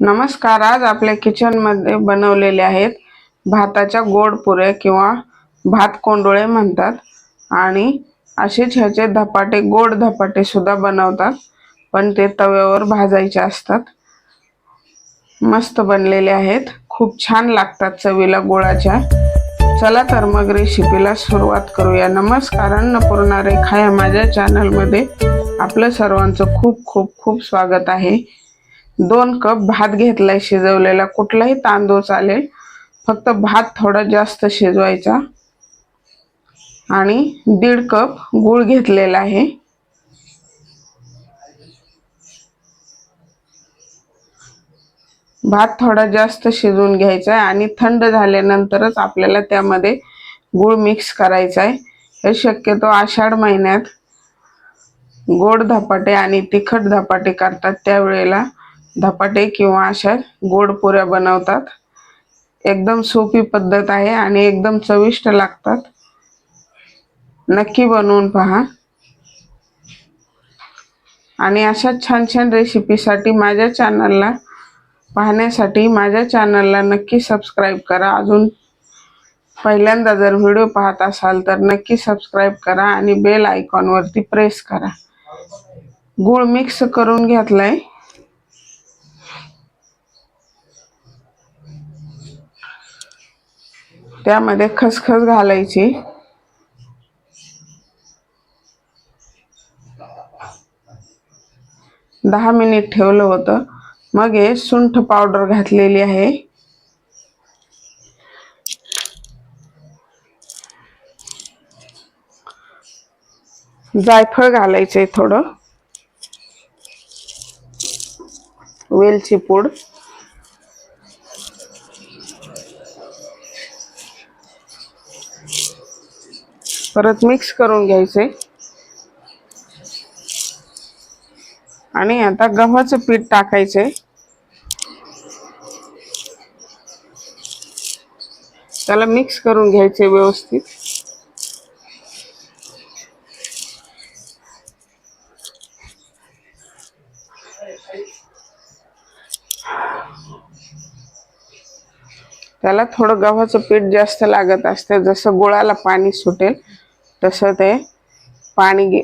नमस्कार आज आपल्या किचनमध्ये बनवलेले आहेत भाताच्या गोड पुऱ्या किंवा भात कोंडोळे म्हणतात. आणि असेच ह्याचे धपाटे गोड धपाटे सुद्धा बनवतात. पण ते तव्यावर भाजायचे असतात. मस्त बनलेले आहेत. खूप छान लागतात चवीला गोळाच्या. चला तर मग रेसिपीला सुरुवात करूया. नमस्कार अन्नपूर्णा रेखा या माझ्या चॅनलमध्ये आपलं सर्वांचं खूप खूप खूप स्वागत आहे. दोन कप भात घेतलाय शिजवलेला. कुठलाही तांदूळ चालेल. फक्त भात थोडा जास्त शिजवायचा. आणि दीड कप गूळ घेतलेला आहे. भात थोडा जास्त शिजवून घ्यायचा आहे आणि थंड झाल्यानंतरच आपल्याला त्यामध्ये गूळ मिक्स करायचा आहे. हे शक्यतो आषाढ महिन्यात गोड धपाटे आणि तिखट धपाटे करतात त्यावेळेला. धपाटे किंवा अशा गोड पुऱ्या बनवतात. एकदम सोपी पद्धत आहे आणि एकदम चविष्ट लागतात. नक्की बनवून पहा. आणि अशा छान छान रेसिपीसाठी माझ्या चॅनलला पाहण्यासाठी माझ्या चॅनलला नक्की सबस्क्राईब करा. अजून पहिल्यांदा जर व्हिडिओ पाहत असाल तर नक्की सबस्क्राईब करा आणि बेल आयकॉनवरती प्रेस करा. गूळ मिक्स करून घेतला आहे त्यामध्ये खसखस घालायची. दहा मिनिट ठेवलं होतं. मग हे सुंठ पावडर घातलेली आहे. जायफळ घालायचंय थोडं. वेलची पूड. परत मिक्स करून घ्यायचे. आणि आता गव्हाचं पीठ टाकायचंय त्याला मिक्स करून घ्यायचे व्यवस्थित. त्याला थोडं गव्हाचं पीठ जास्त लागत असते जसं गुळाला पाणी सुटेल. तसं ते पाणी घे.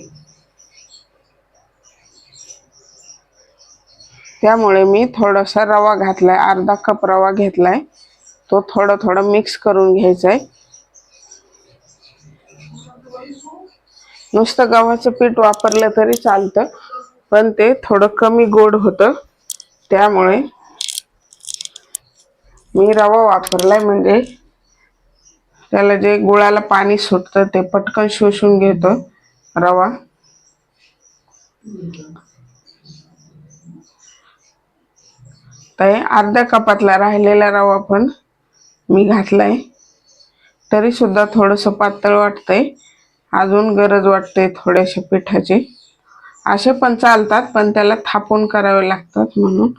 त्यामुळे मी थोडासा रवा घातलाय अर्धा कप रवा घेतलाय. तो थोडं थोडं मिक्स करून घ्यायचा आहे नुसतं गव्हाचं पीठ वापरलं तरी चालतं पण ते थोडं कमी गोड होतं. त्यामुळे मी रवा वापरलाय म्हणजे त्याला जे गुळाला पाणी सुटतं ते पटकन शोषून घेतो. रवा. तर अर्ध्या कपातला राहिलेला रवा पण मी घातलाय. तरी सुद्धा थोडंसं पातळ वाटतंय. अजून गरज वाटते थोड्याशा पिठाची. असे पण चालतात पण त्याला थापून करावे लागतात म्हणून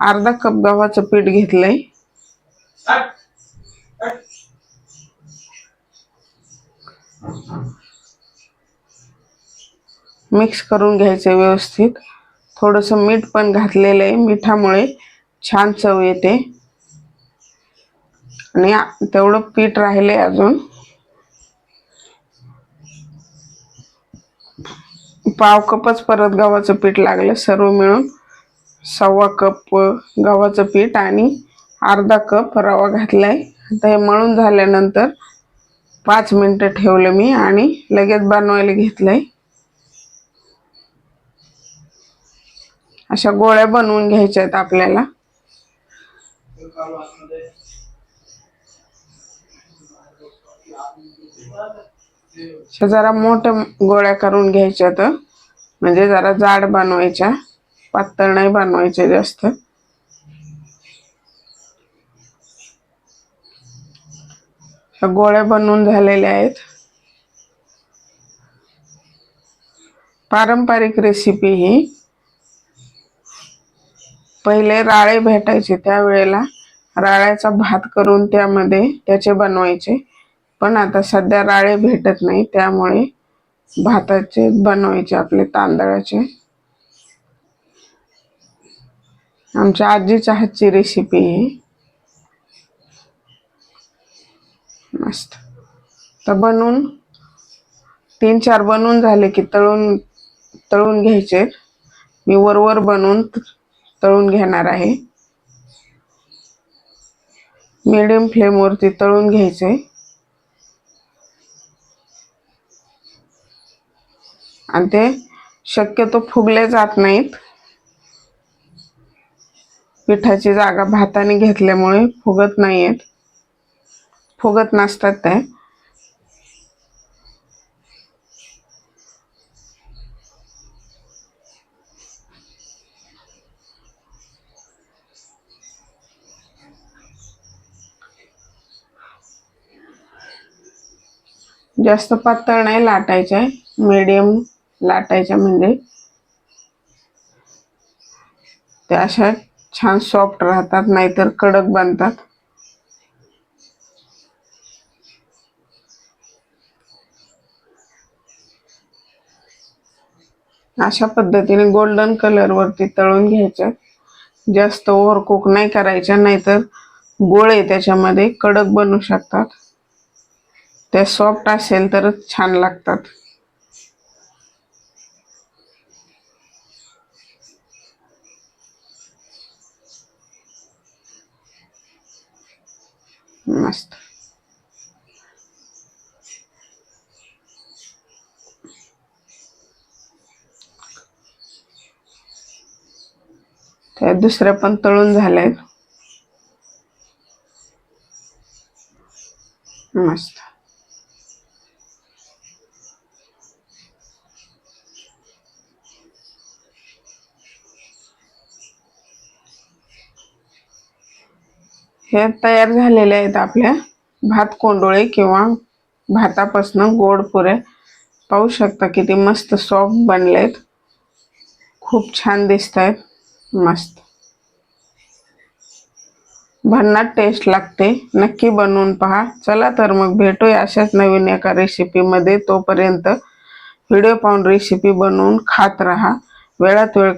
अर्धा कप गव्हाचं पीठ घेतलंय. मिक्स करून घ्यायचं व्यवस्थित. थोडंसं मीठ पण घातलेलं आहे. मिठामुळे छान चव येते. आणि तेवढं पीठ राहिले अजून. पाव कपच परत गव्हाचं पीठ लागलं सर्व मिळून. सव्वा कप गव्हाचं पीठ आणि अर्धा कप रवा घातलाय. आता हे मळून झाल्यानंतर पाच मिनटं ठेवलं मी आणि लगेच बनवायला घेतलंय. अशा गोळ्या बनवून घ्यायच्या आहेत आपल्याला. जरा मोठ्या गोळ्या करून घ्यायच्या तर. म्हणजे जरा जाड बनवायच्या. पातळ नाही बनवायच्या जास्त. गोळ्या बनवून झालेल्या आहेत. पारंपरिक रेसिपी ही. पहिले राळे भेटायचे त्यावेळेला राळ्याचा भात करून त्यामध्ये त्याचे बनवायचे. पण आता सध्या राळे भेटत नाही त्यामुळे भाताचे बनवायचे आपले तांदळाचे. आमच्या आजीच्या हातची रेसिपी आहे मस्त. तर बनवून तीन चार बनवून झाले की तळून तळून घ्यायचे. मी वरवर बनवून तळून घेणार आहे. मिडियम फ्लेमवरती तळून घ्यायचे. आणि ते शक्यतो फुगले जात नाहीत. पिठाची जागा भाताने घेतल्यामुळे फुगत नाही आहेत फुगत नसतात ते जास्त पातळ नाही लाटायचे. मीडियम लाटायचे म्हणजे. त्या अशा छान सॉफ्ट राहतात नाहीतर कडक बनतात. अशा पद्धतीने गोल्डन कलरवरती तळून घ्यायच्या जास्त ओव्हर कुक नाही करायच्या नाहीतर गोळे त्याच्यामध्ये कडक बनू शकतात. ते सॉफ्ट असेल तरच छान लागतात. मस्त. झाल्या दुसऱ्या पण तळून झाल्या मस्त. हे तयार झालेले आहेत आपल्या भात कोंडोळे किंवा भातापासनं गोड पुरे. पाहू शकता किती मस्त सॉफ्ट बनलेत. खूप छान दिसत आहेत मस्त. भन्नाट टेस्ट लागते. नक्की बनवून पहा. चला तर मग भेटूया अशाच नवीन एका रेसिपीमध्ये तोपर्यंत व्हिडिओ पाहून रेसिपी बनवून खात राहा. वेळात वेळ